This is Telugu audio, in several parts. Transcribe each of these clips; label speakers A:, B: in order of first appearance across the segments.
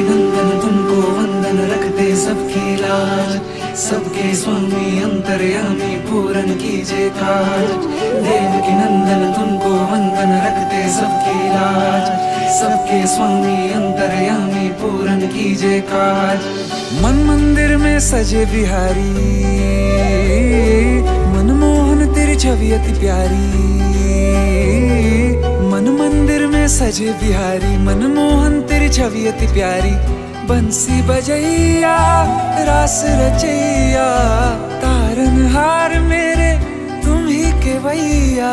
A: नंदन तुमको वंदन रखते सबकी लाज सबके स्वामी अंतर्यामी पूरन कीजिए काज देव की नंदन, तुमको वंदन रखते सबकी लाज सबके स्वामी अंतर्यामी पूरन कीजिए काज मन मंदिर में सजे बिहारी। मनमोहन तेरी छवि अति प्यारी। सजे बिहारी, मनमोहन, तेरी छवि अति प्यारी। बंसी बजैया, रास रचैया तारन हार मेरे, तुम ही के भैया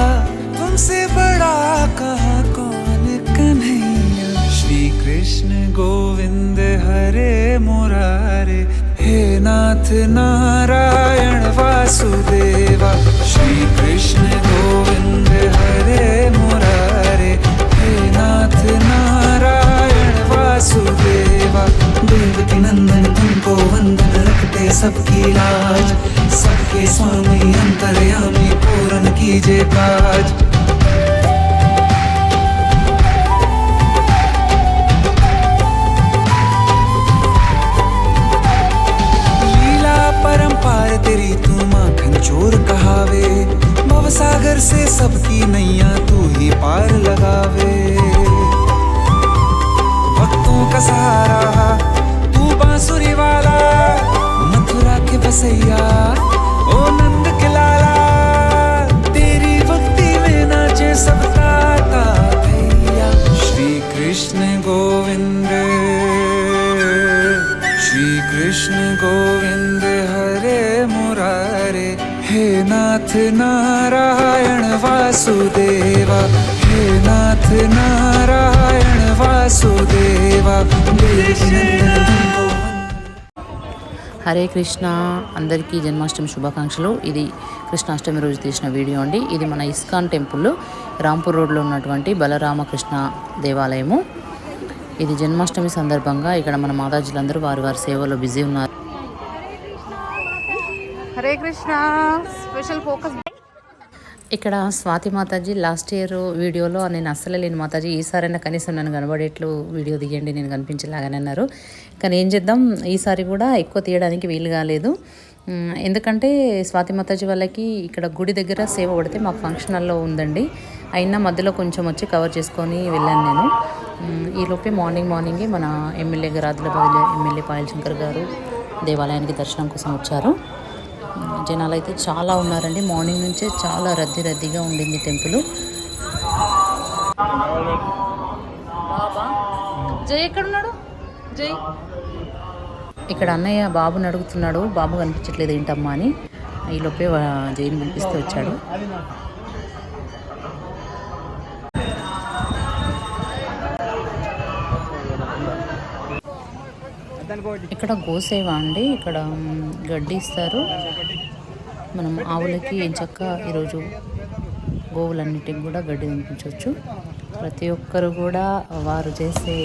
A: तुमसे बड़ा कहा कौन कन्हैया? श्री कृष्ण गोविंद हरे मुरारे, हे नाथ नारायण वासुदेवा। श्री कृष्ण सबकी लाज, सबके स्वामी अंतर्यामी पूरन कीजिए काज। लीला परंपार तेरी तू माखन चोर कहावे, भव सागर से सबकी नैया तू ही पार लगावे। भक्तों का सहारा, तू बांसुरी वाला बसैया ओ नंद के लाला, तेरी भक्ति में नाचे सबका भैया। श्री कृष्ण गोविंद श्री कृष्ण गोविंद, हरे मुरारे, हे नाथ नारायण
B: హరే కృష్ణ. అందరికీ జన్మాష్టమి శుభాకాంక్షలు. ఇది కృష్ణాష్టమి రోజు తీసిన వీడియో అండి. ఇది మన ఇస్కాన్ టెంపుల్ రాంపూర్ రోడ్లో ఉన్నటువంటి బలరామకృష్ణ దేవాలయము. ఇది జన్మాష్టమి సందర్భంగా ఇక్కడ మన మాతాజీలందరూ వారి వారి సేవలో బిజీ ఉన్నారు.
C: హరే కృష్ణ. స్పెషల్ ఫోకస్
B: ఇక్కడ స్వాతి మాతాజీ లాస్ట్ ఇయర్ వీడియోలో నేను అస్సలే లేని మాతాజీ ఈసారైనా కనీసం నన్ను కనబడేట్లు వీడియో తీయండి నేను కనిపించేలాగానే అన్నారు. కానీ ఏం చేద్దాం ఈసారి కూడా ఎక్కువ తీయడానికి వీలు కాలేదు. ఎందుకంటే స్వాతి మాతాజీ వాళ్ళకి ఇక్కడ గుడి దగ్గర సేవ పడితే మాకు ఫంక్షన్ హాల్లో ఉందండి. అయినా మధ్యలో కొంచెం వచ్చి కవర్ చేసుకొని వెళ్ళాను నేను. ఉమ్, ఈ లోపే మార్నింగ్ మార్నింగే మన ఎమ్మెల్యే గారు ఆదిలాబాద్ ఎమ్మెల్యే పాయల్ శంకర్ గారు దేవాలయానికి దర్శనం కోసం వచ్చారు. జనాలు అయితే చాలా ఉన్నారండి. మార్నింగ్ నుంచే చాలా రద్దీ రద్దీగా ఉండింది టెంపుల్. జై ఎక్కడున్నాడు? జై. ఇక్కడ అన్నయ్య బాబుని అడుగుతున్నాడు. బాబు కనిపించట్లేదు ఏంటమ్మా అని. ఈ లోపే జైని పిలిపిస్తూ వచ్చాడు. ఇక్కడ గోసేవ అండి. ఇక్కడ గడ్డి ఇస్తారు. మనం ఆవులకి చక్క ఈరోజు గోవులన్నిటికి కూడా గడ్డి తినిపించవచ్చు ప్రతి ఒక్కరు కూడా వారు చేసే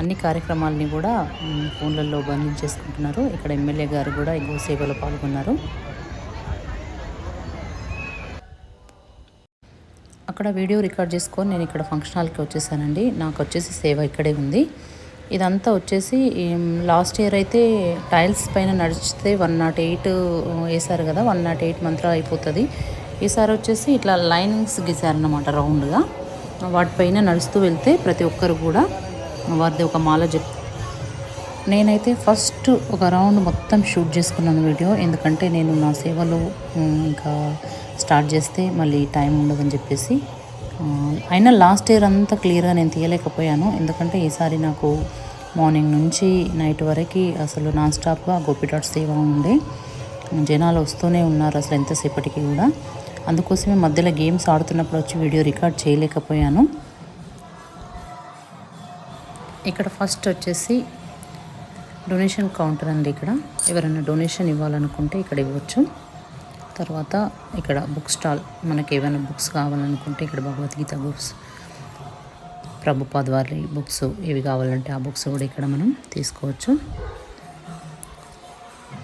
B: అన్ని కార్యక్రమాలని కూడా ఫోన్లలో ఫోన్లలో బంధించేసుకుంటున్నారు ఇక్కడ ఎమ్మెల్యే గారు కూడా ఈ గోసేవలో పాల్గొన్నారు. అక్కడ వీడియో రికార్డ్ చేసుకొని నేను ఇక్కడ ఫంక్షన్ హాల్కి వచ్చేసానండి. నాకు వచ్చేసి సేవ ఇక్కడే ఉంది. ఇదంతా వచ్చేసి లాస్ట్ ఇయర్ అయితే టైల్స్ పైన నడిచితే వన్ నాట్ ఎయిట్ వేసారు కదా వన్ నాట్ ఎయిట్ మంత్ర అయిపోతుంది. ఈసారి వచ్చేసి ఇట్లా లైనింగ్స్ గీసారనమాట రౌండ్గా. వాటిపైన నడుస్తూ వెళ్తే ప్రతి ఒక్కరు కూడా వారిది ఒక మాల చెప్ నేనైతే ఫస్ట్ ఒక రౌండ్ మొత్తం షూట్ చేసుకున్నాను వీడియో. ఎందుకంటే నేను నా సేవలో ఇంకా స్టార్ట్ చేస్తే మళ్ళీ టైం ఉండదని చెప్పేసి అయినా లాస్ట్ ఇయర్ అంతా క్లియర్గా నేను తీయలేకపోయాను. ఎందుకంటే ఈసారి నాకు మార్నింగ్ నుంచి నైట్ వరకు అసలు నాన్ స్టాప్గా గోపిటాట్ సేవ ఉండే. జనాలు వస్తూనే ఉన్నారు అసలు ఎంతసేపటికి కూడా. అందుకోసమే మధ్యలో గేమ్స్ ఆడుతున్నప్పుడు వచ్చి వీడియో రికార్డ్ చేయలేకపోయాను. ఇక్కడ ఫస్ట్ వచ్చేసి డొనేషన్ కౌంటర్ అండి ఇక్కడ. ఎవరైనా డొనేషన్ ఇవ్వాలనుకుంటే ఇక్కడ ఇవ్వచ్చు. తర్వాత ఇక్కడ బుక్ స్టాల్ మనకి ఏమైనా బుక్స్ కావాలనుకుంటే ఇక్కడ భగవద్గీత బుక్స్ ప్రభుపాద్ వారి బుక్స్ ఏవి కావాలంటే ఆ బుక్స్ కూడా ఇక్కడ మనం తీసుకోవచ్చు.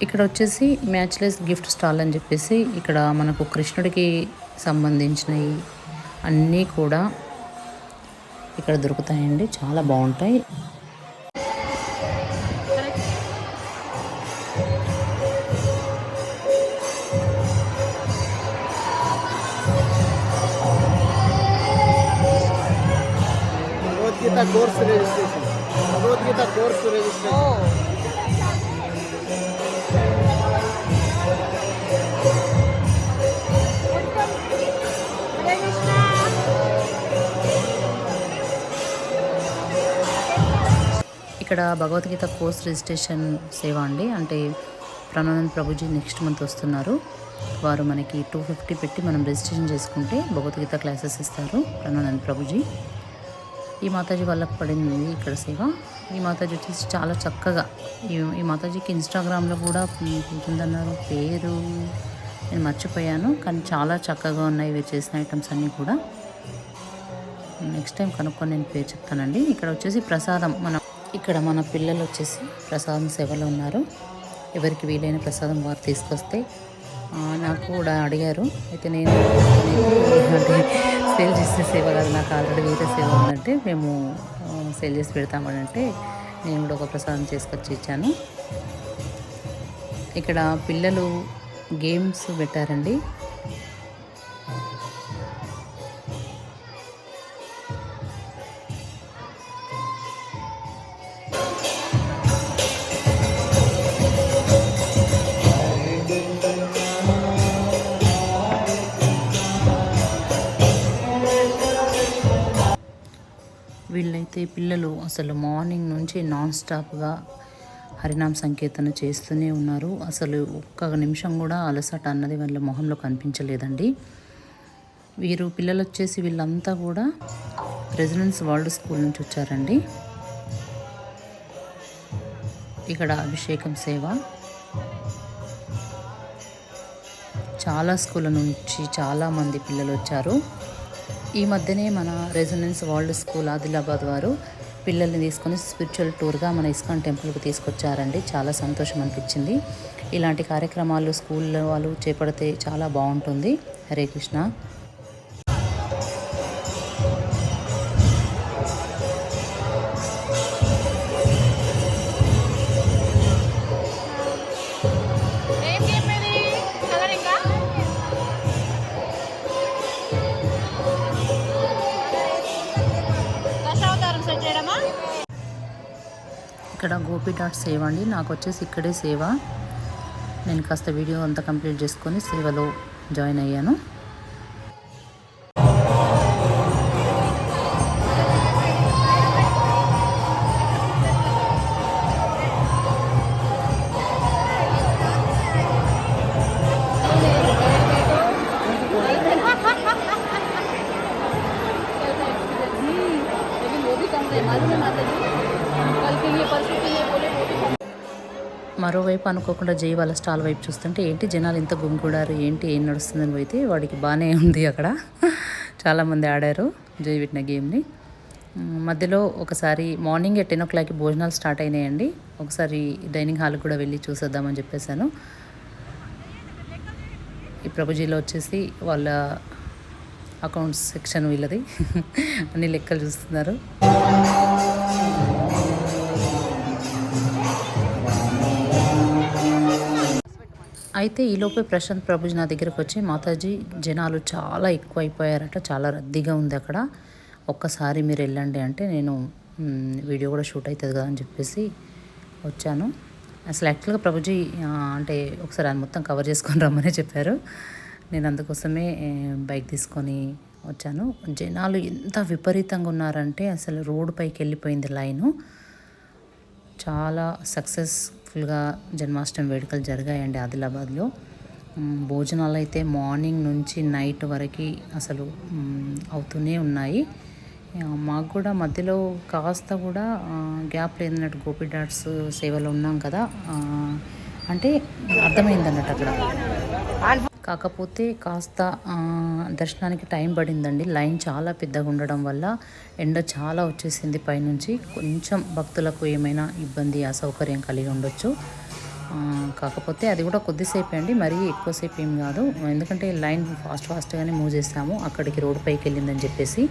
B: ఇక్కడ వచ్చేసి మ్యాచ్లెస్ గిఫ్ట్ స్టాల్ అని చెప్పేసి ఇక్కడ మనకు కృష్ణుడికి సంబంధించినవి అన్నీ కూడా ఇక్కడ దొరుకుతాయండి. చాలా బాగుంటాయి.
D: Course registration. Bhagavad Gita course registration.
B: ఇక్కడ భగవద్గీత కోర్స్ రిజిస్ట్రేషన్ సేవ అండి. అంటే ప్రణానంద్ ప్రభుజీ నెక్స్ట్ మంత్ వస్తున్నారు. వారు మనకి టూ ఫిఫ్టీ పెట్టి మనం రిజిస్ట్రేషన్ చేసుకుంటే భగవద్గీత క్లాసెస్ ఇస్తారు ప్రణానంద్ ప్రభుజీ. ఈ మాతాజీ వాళ్ళకి పడింది ఇక్కడ సేవ. ఈ మాతాజీ వచ్చేసి చాలా చక్కగా ఈ ఈ మాతాజీకి ఇన్స్టాగ్రామ్లో కూడా ఉంటుందన్నారు. పేరు నేను మర్చిపోయాను కానీ చాలా చక్కగా ఉన్నాయి ఇవి చేసిన ఐటమ్స్ అన్నీ కూడా. నెక్స్ట్ టైం కనుక్కొని నేను పేరు చెప్తానండి. ఇక్కడ వచ్చేసి ప్రసాదం మన ఇక్కడ మన పిల్లలు వచ్చేసి ప్రసాదం సేవలో ఉన్నారు. ఎవరికి వీలైన ప్రసాదం వారు తీసుకొస్తే నాకు కూడా అడిగారు. అయితే నేను నేను అంటే సేల్ చేసే సేవ కాదు. నాకు ఆల్రెడీ వేరే సేవ ఉందంటే మేము సేల్ చేసి పెడతామని అంటే నేను కూడా ఒక ప్రసాదం చేసుకొచ్చి ఇచ్చాను. ఇక్కడ పిల్లలు గేమ్స్ పెట్టారండి. వీళ్ళైతే పిల్లలు అసలు మార్నింగ్ నుంచి నాన్ స్టాప్గా హరినామ సంకీర్తన చేస్తూనే ఉన్నారు. అసలు ఒక్క నిమిషం కూడా అలసట అన్నది వాళ్ళ మొహంలో కనిపించలేదండి. వీరు పిల్లలు వచ్చేసి వీళ్ళంతా కూడా రెసిడెన్స్ వరల్డ్ స్కూల్ నుంచి వచ్చారండి. ఇక్కడ అభిషేకం సేవ. చాలా స్కూళ్ళ నుంచి చాలామంది పిల్లలు వచ్చారు ఈ మధ్యనే మన రెసిడెన్స్ వరల్డ్ స్కూల్ ఆదిలాబాద్ వారు పిల్లల్ని తీసుకొని స్పిరిచువల్ టూర్గా మన ఇస్కాన్ టెంపుల్కి తీసుకొచ్చారండి. చాలా సంతోషం అనిపించింది. ఇలాంటి కార్యక్రమాలు స్కూల్లో వాళ్ళు చేపడితే చాలా బాగుంటుంది. హరే కృష్ణ. ఇక్కడ గోపి డాట్ సేవ్ అండి. నాకు వచ్చేసి ఇక్కడే సేవ. నేను కాస్త వీడియో అంతా కంప్లీట్ చేసుకొని సేవలో జాయిన్ అయ్యాను. అనుకోకుండా జై వాళ్ళ స్టాల్ వైపు చూస్తుంటే ఏంటి జనాలు ఇంత గుమిగూడారు? ఏంటి? ఏం నడుస్తుందని పోయితే వాడికి బాగానే ఉంది అక్కడ. చాలామంది ఆడారు జై పెట్టిన గేమ్ని. మధ్యలో ఒకసారి మార్నింగ్ టెన్ ఓ క్లాక్కి భోజనాలు స్టార్ట్ అయినాయండి. ఒకసారి డైనింగ్ హాల్కి కూడా వెళ్ళి చూసేద్దామని చెప్పేశాను. ఈ ప్రభుజీలో వచ్చేసి వాళ్ళ అకౌంట్స్ సెక్షన్ వీళ్ళది. అన్ని లెక్కలు చూస్తున్నారు. అయితే ఈలోపే ప్రశాంత్ ప్రభుజీ నా దగ్గరకు వచ్చి మాతాజీ జనాలు చాలా ఎక్కువ అయిపోయారట చాలా రద్దీగా ఉంది అక్కడ. ఒక్కసారి మీరు వెళ్ళండి అంటే నేను వీడియో కూడా షూట్ అవుతుంది కదా అని చెప్పేసి వచ్చాను. అసలు యాక్చువల్గా ప్రభుజీ అంటే ఒకసారి ఆయన మొత్తం కవర్ చేసుకొని రమ్మని చెప్పారు. నేను అందుకోసమే బైక్ తీసుకొని వచ్చాను. జనాలు ఎంత విపరీతంగా ఉన్నారంటే అసలు రోడ్డు పైకి వెళ్ళిపోయింది లైను. చాలా సక్సెస్ సక్సెస్ఫుల్గా జన్మాష్టమి వేడుకలు జరిగాయండి ఆదిలాబాద్లో. భోజనాలు అయితే మార్నింగ్ నుంచి నైట్ వరకు అసలు అవుతూనే ఉన్నాయి. మాకు కూడా మధ్యలో కాస్త కూడా గ్యాప్ లేదన్నట్టు గోపి డాట్స్ సేవలో ఉన్నాం కదా. అంటే అర్థమైంది అన్నట్టు అక్కడ. కాకపోతే కాస్త దర్శనానికి టైం పడిందండి. లైన్ చాలా పెద్దగా ఉండడం వల్ల ఎండ చాలా వచ్చేసింది పైనుంచి. కొంచెం భక్తులకు ఏమైనా ఇబ్బంది అసౌకర్యం కలిగి ఉండొచ్చు. కాకపోతే అది కూడా కొద్దిసేపే అండి. మరీ ఎక్కువసేపు ఏం కాదు. ఎందుకంటే లైన్ ఫాస్ట్ ఫాస్ట్గానే మూవ్ చేస్తాము అక్కడికి రోడ్డు పైకి వెళ్ళిందని చెప్పేసి.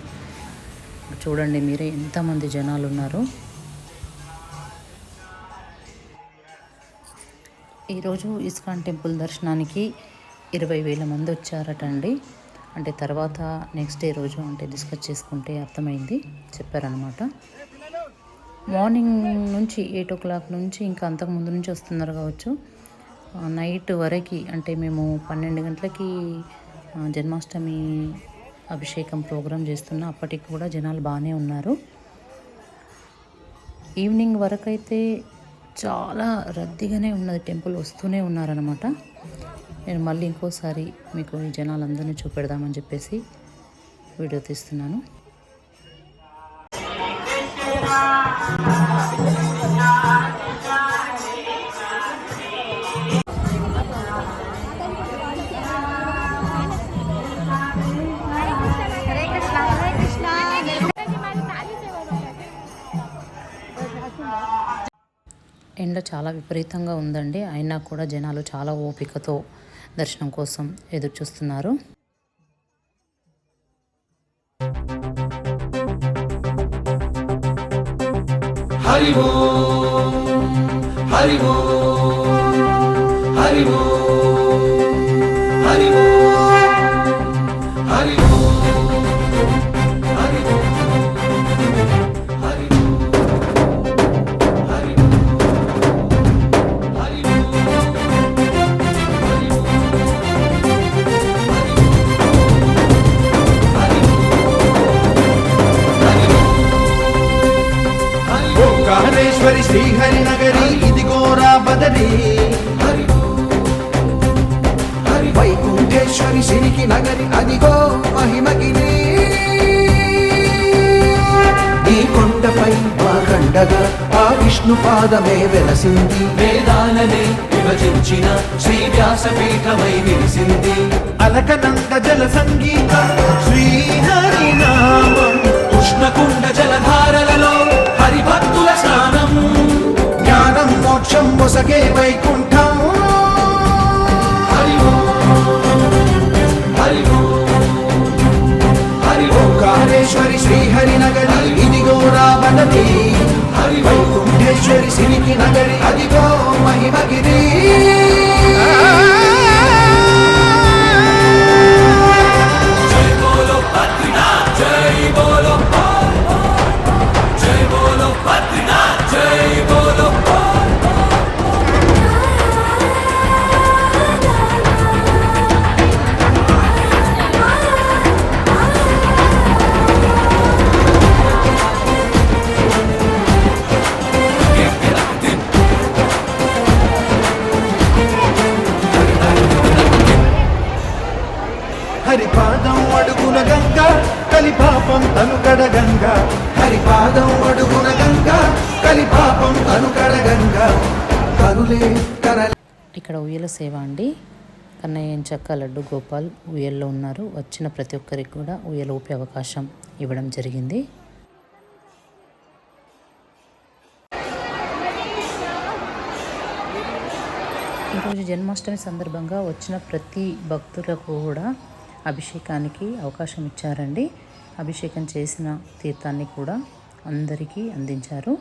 B: చూడండి మీరే ఎంతమంది జనాలు ఉన్నారు. ఈరోజు ఇస్కాన్ టెంపుల్ దర్శనానికి ఇరవై వేల మంది వచ్చారట అండి అంటే తర్వాత నెక్స్ట్ డే రోజు అంటే డిస్కస్ చేసుకుంటే అర్థమైంది చెప్పారనమాట మార్నింగ్ నుంచి ఎయిట్ ఓ క్లాక్ నుంచి ఇంకా అంతకు ముందు నుంచి వస్తున్నారు కావచ్చు. నైట్ వరకు అంటే మేము పన్నెండు గంటలకి జన్మాష్టమి అభిషేకం ప్రోగ్రాం చేస్తున్నా అప్పటికి కూడా జనాలు బాగానే ఉన్నారు. ఈవినింగ్ వరకు అయితే చాలా రద్దీగానే ఉన్నది టెంపుల్ వస్తూనే ఉన్నారనమాట నేను మళ్ళీ ఇంకోసారి మీకు ఈ జనాలందరినీ చూపెడదామని చెప్పేసి వీడియో తీస్తున్నాను. ఎండ చాలా విపరీతంగా ఉందండి. అయినా కూడా జనాలు చాలా ఓపికతో దర్శనం కోసం ఎదురు చూస్తున్నారు
A: హరి ఓ హరి ఓ హరి ఓ.
E: వైకుంఠేశ్వరి సిరికి నగరి అదిగో మహిమగిరి. ఈ కొండపై కండగా ఆ విష్ణు పాదమే వెలసింది.
A: వేదాలనే విభజించిన శ్రీ వ్యాసపీఠమై
E: అలకనంద జల సంగీతం శ్రీహరి నామం
A: ఉష్ణకుండ జలధారలలో
E: మోక్షం ముసగే వైకుంఠం. కాళేశ్వరి శ్రీహరి నగరి ఇదిగో రావణది
A: హరి
E: వైకుంఠేశ్వరి సిరికి నగరి అదిగో మహిమగిరి.
B: చక్క లడ్డు గోపాల్ ఉయ్యల్లో ఉన్నారు. వచ్చిన ప్రతి ఒక్కరికి కూడా ఉయ్యల ఊపే అవకాశం ఇవ్వడం జరిగింది. ఈరోజు జన్మాష్టమి సందర్భంగా వచ్చిన ప్రతి భక్తులకు కూడా అభిషేకానికి అవకాశం ఇచ్చారండి. అభిషేకం చేసిన తీర్థాన్ని కూడా అందరికీ అందించారు.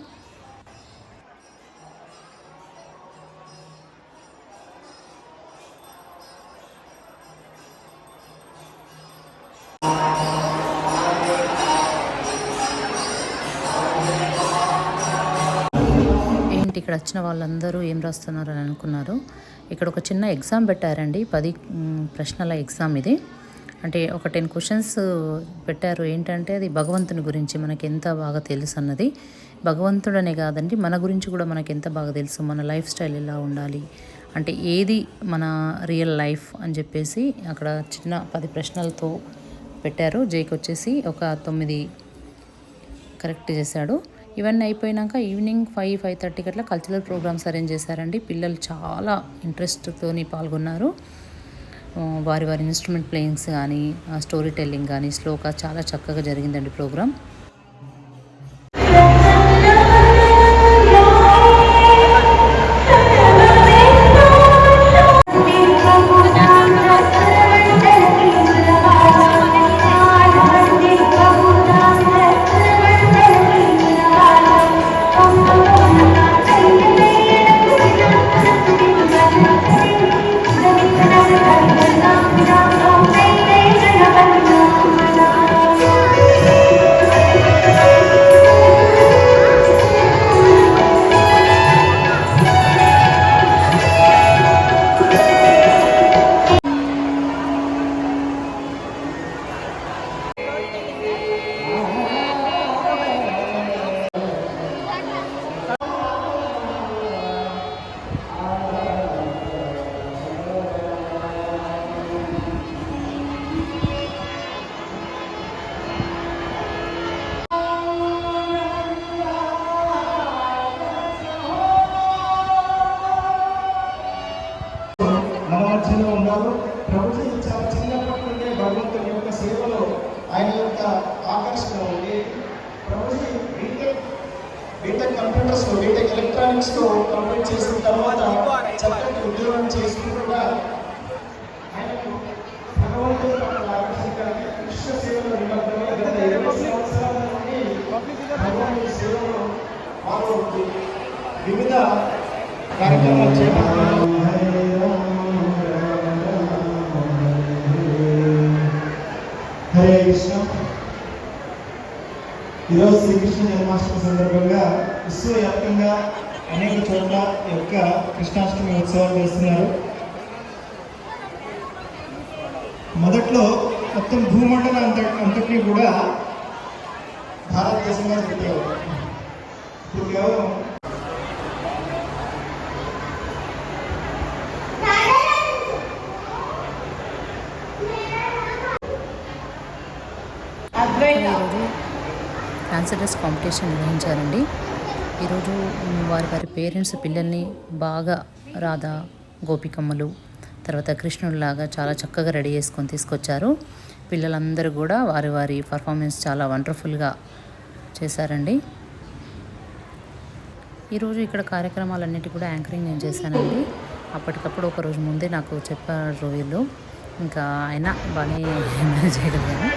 B: ఇక్కడ వచ్చిన వాళ్ళందరూ ఏం రాస్తున్నారు అని అనుకున్నారు. ఇక్కడ ఒక చిన్న ఎగ్జామ్ పెట్టారండి. పది ప్రశ్నల ఎగ్జామ్ ఇది. అంటే ఒక టెన్ క్వశ్చన్స్ పెట్టారు. ఏంటంటే అది భగవంతుని గురించి మనకి ఎంత బాగా తెలుసు అన్నది. భగవంతుడనే కాదండి మన గురించి కూడా మనకి ఎంత బాగా తెలుసు. మన లైఫ్ స్టైల్ ఎలా ఉండాలి. అంటే ఏది మన రియల్ లైఫ్ అని చెప్పేసి అక్కడ చిన్న పది ప్రశ్నలతో పెట్టారు. జైకి వచ్చేసి ఒక తొమ్మిది కరెక్ట్ చేశాడు. ఇవన్నీ అయిపోయినాక ఈవినింగ్ ఫైవ్ ఫైవ్ థర్టీకి అట్లా కల్చరల్ ప్రోగ్రామ్స్ అరేంజ్ చేశారండి. పిల్లలు చాలా ఇంట్రెస్ట్తోని పాల్గొన్నారు. వారి వారి ఇన్స్ట్రుమెంట్ ప్లేయింగ్స్ కానీ స్టోరీ టెల్లింగ్ కానీ శ్లోక చాలా చక్కగా జరిగిందండి ప్రోగ్రామ్
F: వివిధ కార్యక్రమాలు చేపడుతున్నారు హరే కృష్ణ. ఈరోజు శ్రీకృష్ణ జన్మాష్టమి సందర్భంగా విశ్వవ్యాప్తంగా అనేక చోట్ల యొక్క కృష్ణాష్టమి ఉత్సవాలు చేస్తున్నారు. మొదట్లో మొత్తం భూమండలం అంత అంతటినీ కూడా భారతదేశంగా చెప్పేవారు ఇప్పుడు కేవలం
B: ఫ్యాన్సీ డ్రెస్ కాంపిటీషన్ నిర్వహించారండి. ఈరోజు వారి వారి పేరెంట్స్ పిల్లల్ని బాగా రాధా గోపికమ్మలు తర్వాత కృష్ణుడిలాగా చాలా చక్కగా రెడీ చేసుకొని తీసుకొచ్చారు. పిల్లలందరూ కూడా వారి వారి పర్ఫార్మెన్స్ చాలా వండర్ఫుల్గా చేశారండి. ఈరోజు ఇక్కడ కార్యక్రమాలన్నిటి కూడా యాంకరింగ్ నేను చేశానండి. అప్పటికప్పుడు ఒక రోజు ముందే నాకు చెప్పారు వీళ్ళు. ఇంకా అయినా బాగానే చేయగలిగాను.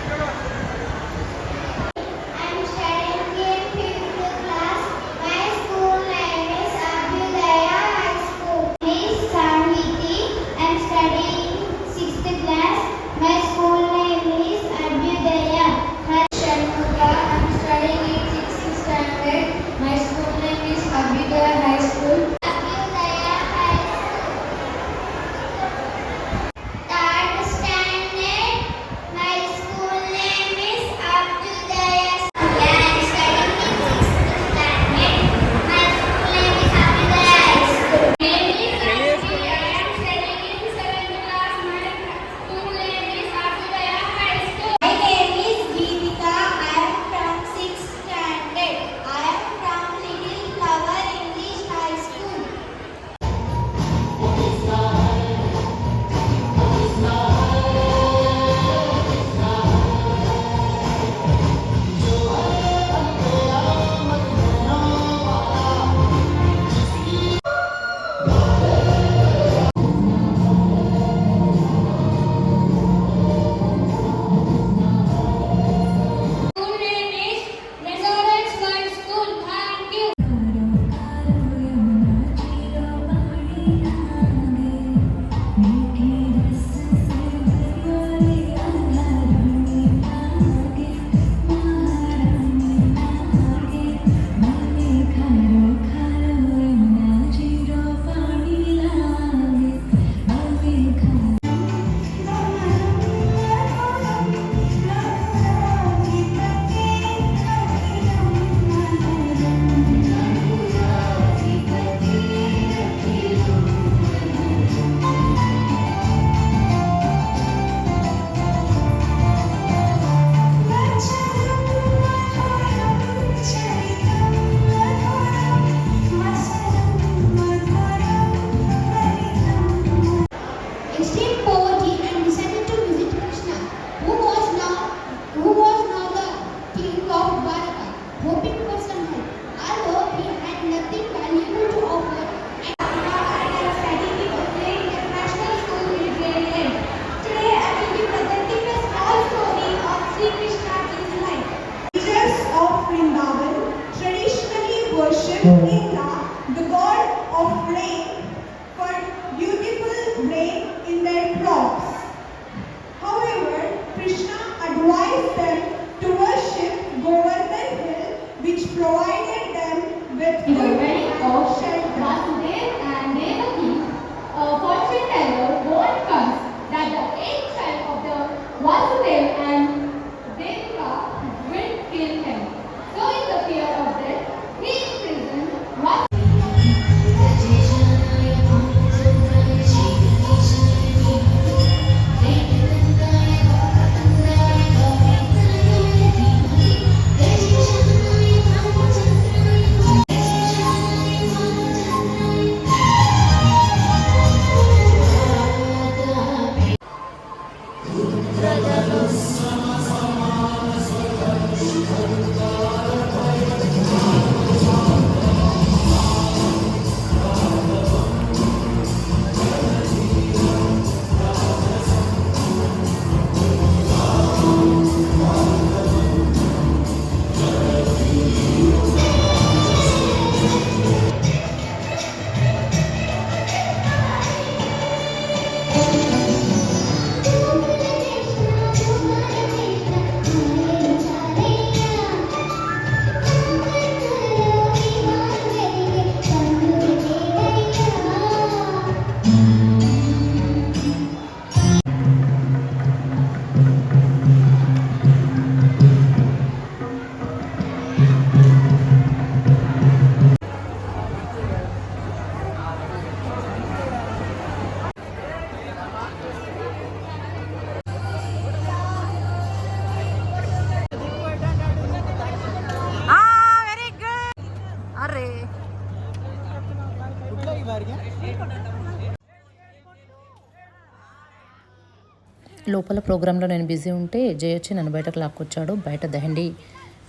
B: లోపల ప్రోగ్రాంలో నేను బిజీ ఉంటే జయ వచ్చి నన్ను బయటకు లాక్కొచ్చాడు. బయట దహండి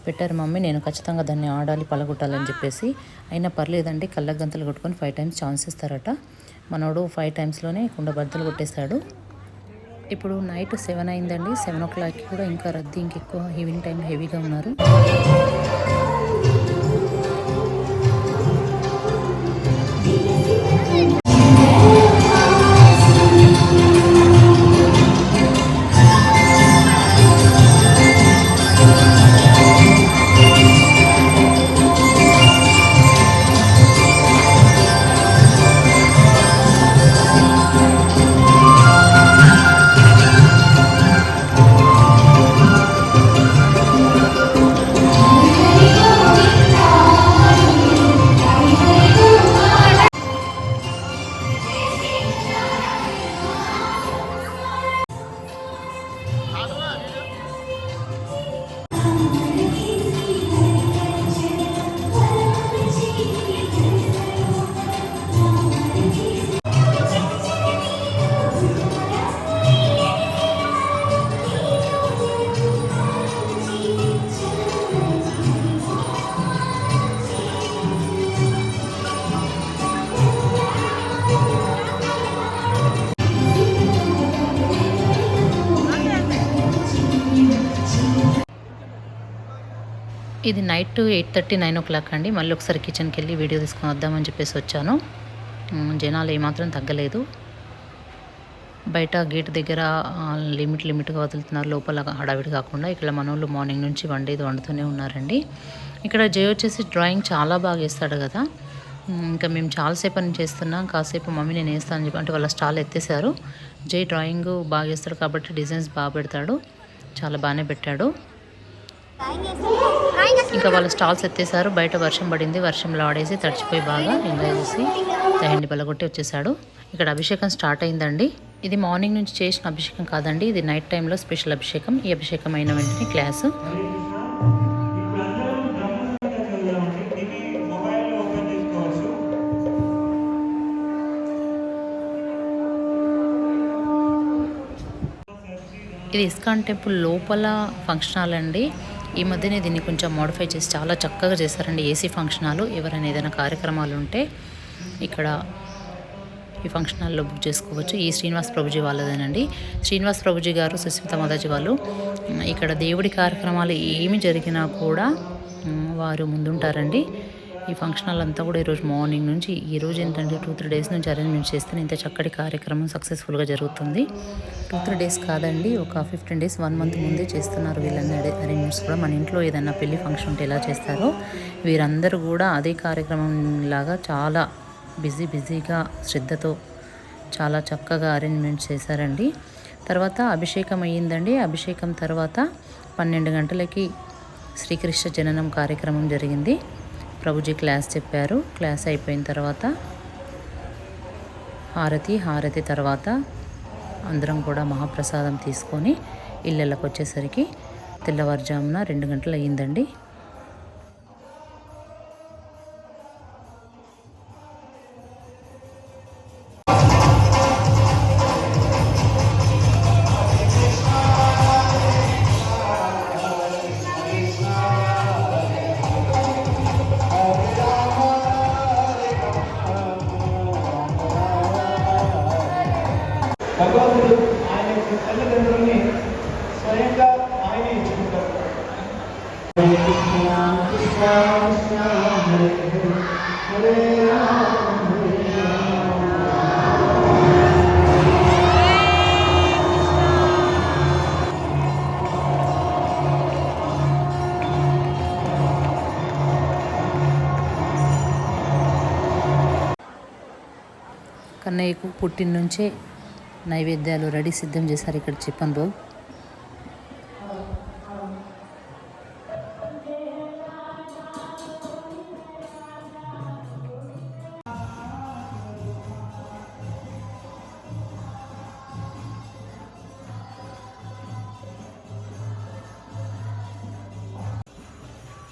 B: పెట్టారు మమ్మీ నేను ఖచ్చితంగా దాన్ని ఆడాలి పలగొట్టాలని చెప్పేసి. అయినా పర్లేదండి కళ్ళ గంతలు కొట్టుకొని ఫైవ్ టైమ్స్ ఛాన్స్ ఇస్తారట. మనోడు ఫైవ్ టైమ్స్లోనే కుండ బద్దలు కొట్టేశాడు ఇప్పుడు నైట్ సెవెన్ అయిందండి. సెవెన్ ఓ క్లాక్కి కూడా ఇంకా రద్దీ ఇంకెక్కువ ఈవినింగ్ టైం హెవీగా ఉన్నారు. ఇది night eight thirty nine o'clock అండి. మళ్ళీ ఒకసారి కిచెన్కి వెళ్ళి వీడియో తీసుకొని వద్దామని చెప్పేసి వచ్చాను. జనాలు ఏమాత్రం తగ్గలేదు. బయట గేట్ దగ్గర లిమిట్ లిమిట్గా వదులుతున్నారు. లోపల హడావిడి కాకుండా ఇక్కడ మనోళ్ళు మార్నింగ్ నుంచి వండేది వండుతూనే ఉన్నారండి. ఇక్కడ జయ వచ్చేసి డ్రాయింగ్ చాలా బాగా వేస్తాడు కదా. ఇంకా మేము చాలాసేపు అని చేస్తున్నాం. కాసేపు మమ్మీ నేను వేస్తాను అని చెప్పి అంటే వాళ్ళ స్టాల్ ఎత్తేసారు జై డ్రాయింగ్ బాగా వేస్తాడు కాబట్టి డిజైన్స్ బాగా పెడతాడు. చాలా బాగానే పెట్టాడు. ఇంకా వాళ్ళ స్టాల్స్ ఎత్తేసారు బయట వర్షం పడింది. వర్షంలో ఆడేసి తడిచిపోయి బాగా ఎంజాయ్ చేసి దహండి బలగొట్టి వచ్చేసాడు ఇక్కడ అభిషేకం స్టార్ట్ అయిందండి. ఇది మార్నింగ్ నుంచి చేసిన అభిషేకం కాదండి. ఇది నైట్ టైంలో స్పెషల్ అభిషేకం. ఈ అభిషేకం అయిన వెంటనే క్లాసు.
F: ఇది
B: ఇస్కాన్ టెంపుల్ లోపల ఫంక్షన్ హాల్ అండి. ఈ మధ్యనే దీన్ని కొంచెం మోడిఫై చేసి చాలా చక్కగా చేశారండి. ఏసీ ఫంక్షన్ హాల్ ఎవరైనా ఏదైనా కార్యక్రమాలు ఉంటే ఇక్కడ ఈ ఫంక్షన్ హాల్లో బుక్ చేసుకోవచ్చు. ఈ శ్రీనివాస్ ప్రభుజీ వాళ్ళదేనండి. శ్రీనివాస్ ప్రభుజీ గారు సుస్మిత మాతాజీ వాళ్ళు ఇక్కడ దేవుడి కార్యక్రమాలు ఏమి జరిగినా కూడా వారు ముందుంటారండి. ఈ ఫంక్షన్ హాల్ అంతా కూడా ఈరోజు మార్నింగ్ నుంచి ఈ రోజు ఏంటంటే టూ త్రీ డేస్ నుంచి అరేంజ్మెంట్ చేస్తే ఇంత చక్కటి కార్యక్రమం సక్సెస్ఫుల్గా జరుగుతుంది. టూ త్రీ డేస్ కాదండి ఒక ఫిఫ్టీన్ డేస్ వన్ మంత్ ముందే చేస్తున్నారు వీళ్ళని అరేంజ్మెంట్స్ కూడా. మన ఇంట్లో ఏదైనా పెళ్ళి ఫంక్షన్ ఉంటే ఎలా చేస్తారో వీరందరూ కూడా అదే కార్యక్రమం లాగా చాలా బిజీ బిజీగా శ్రద్ధతో చాలా చక్కగా అరేంజ్మెంట్ చేశారండి. తర్వాత అభిషేకం అయ్యిందండి. అభిషేకం తర్వాత పన్నెండు గంటలకి శ్రీకృష్ణ జననం కార్యక్రమం జరిగింది. ప్రభుజీ క్లాస్ చెప్పారు. క్లాస్ అయిపోయిన తర్వాత హారతి హారతి తర్వాత అందరం కూడా మహాప్రసాదం తీసుకొని ఇళ్ళకి వచ్చేసరికి తెల్లవారుజామున రెండు గంటలు అయ్యిందండి కన్నయ్యకు పుట్టిన నుంచే నైవేద్యాలు రెడీ సిద్ధం చేశారు ఇక్కడ చెప్పన్ బాబు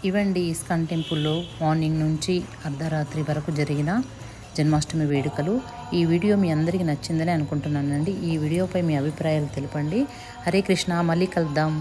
B: ఇవండి ఇస్కాన్ టెంపుల్లో మార్నింగ్ నుంచి అర్ధరాత్రి వరకు జరిగిన జన్మాష్టమి వేడుకలు. ఈ వీడియో మీ అందరికీ నచ్చిందని అనుకుంటున్నానండి. ఈ వీడియోపై మీ అభిప్రాయాలు తెలపండి. హరే కృష్ణ మళ్ళీ కలుద్దాం.